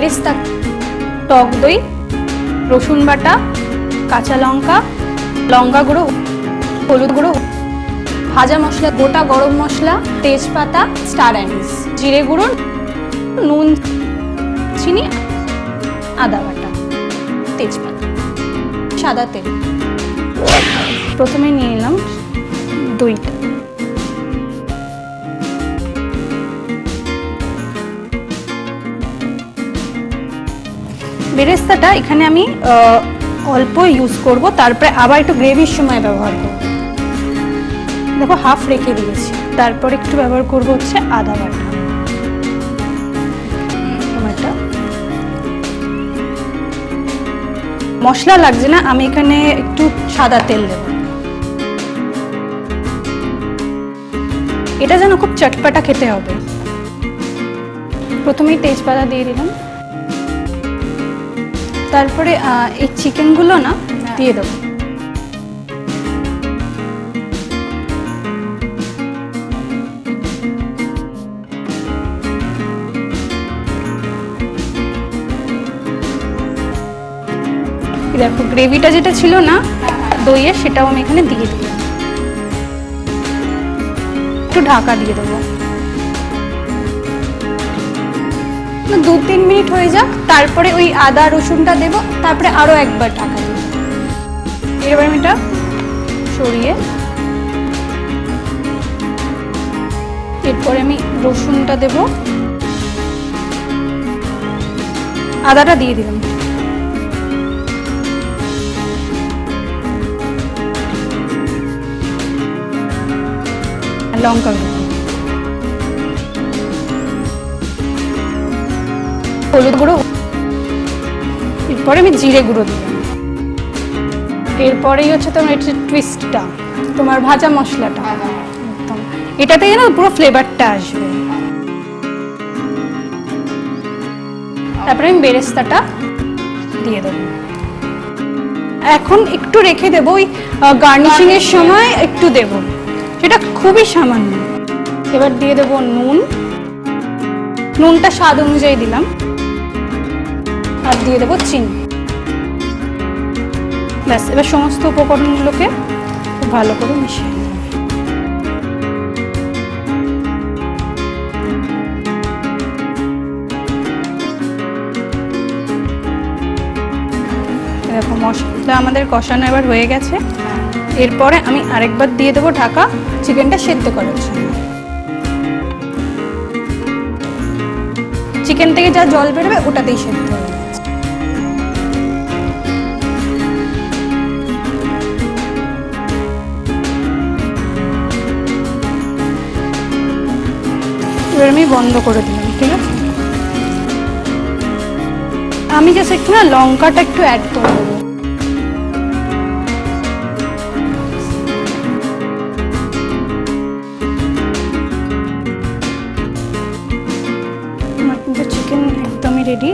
বেরেস্তা, টক দই, রসুন বাটা, কাঁচা লঙ্কা লঙ্কা গুঁড়ো, হলুদ গুঁড়ো, ভাজা মশলা, গোটা গরম মশলা, তেজপাতা, স্টার অ্যানিস, জিরে গুঁড়ো, নুন, চিনি, আদা বাটা, তেজপাতা, সাদা তেল। প্রথমে নিয়ে নিলাম দইটা। বেরেস্তাটা এখানে আমি অল্প ইউজ করব, তারপরে আবার একটু গ্রেভির সময় ব্যবহার করব। দেখো হাফ রেখে দিয়েছি। তারপর একটু ব্যবহার করব হচ্ছে আদা বাটা। মশলা লাগছে না, আমি এখানে একটু সাদা তেল দেব। এটা যেন খুব চটপাটা খেতে হবে। প্রথমেই তেজপাতা দিয়ে দিলাম। তারপরে এই চিকেনগুলো না দিয়ে দেবো। দেখো গ্রেভিটা যেটা ছিল না, দইয়ের, সেটাও আমি এখানে দিয়ে দিলাম একটু ঢাকা দিয়ে দেবো। দু তিন মিনিট হয়ে যাক, তারপরে ওই আদা, রসুনটা দেব, তারপরে আরও একবার ঢাকা দেবো। এবার আমি এটা সরিয়ে এরপরে আমি রসুনটা দেব। আদাটা দিয়ে দিলাম। লঙ্কা গুঁড়ো। হলুদ গুঁড়ো। এরপরে আমি জিরে গুঁড়ো দিলাম। এরপরেই হচ্ছে তোমার এটা টুইস্টটা তোমার ভাজা মশলাটা। একদম। এটাতে যেন পুরো ফ্লেভারটা আসবে। তারপরে আমি বেরেস্তাটা দিয়ে দেবো। এখন একটু রেখে দেবো ওই গার্নিশিং এর সময় একটু দেব। সেটা খুবই সামান্য। এবার দিয়ে দেবো নুন। নুনটা স্বাদ অনুযায়ী দিলাম। আর দিয়ে দেবো চিনি। ব্যাস, এবার সমস্ত উপকরণগুলোকে খুব ভালো করে মিশিয়ে দেখো মশলা আমাদের কষানো এবার হয়ে গেছে। এরপরে আমি আরেকবার দিয়ে দেবো ঢাকা চিকেনটা সেদ্ধ করার জন্য। চিকেন থেকে যা জল বেরোবে, ওটাতেই সেদ্ধ হবে এবার আমি বন্ধ করে দিলাম, ঠিক আছে? আমি জাস্ট একটু না লঙ্কাটা একটু অ্যাড করব চিকেন একদমই রেডি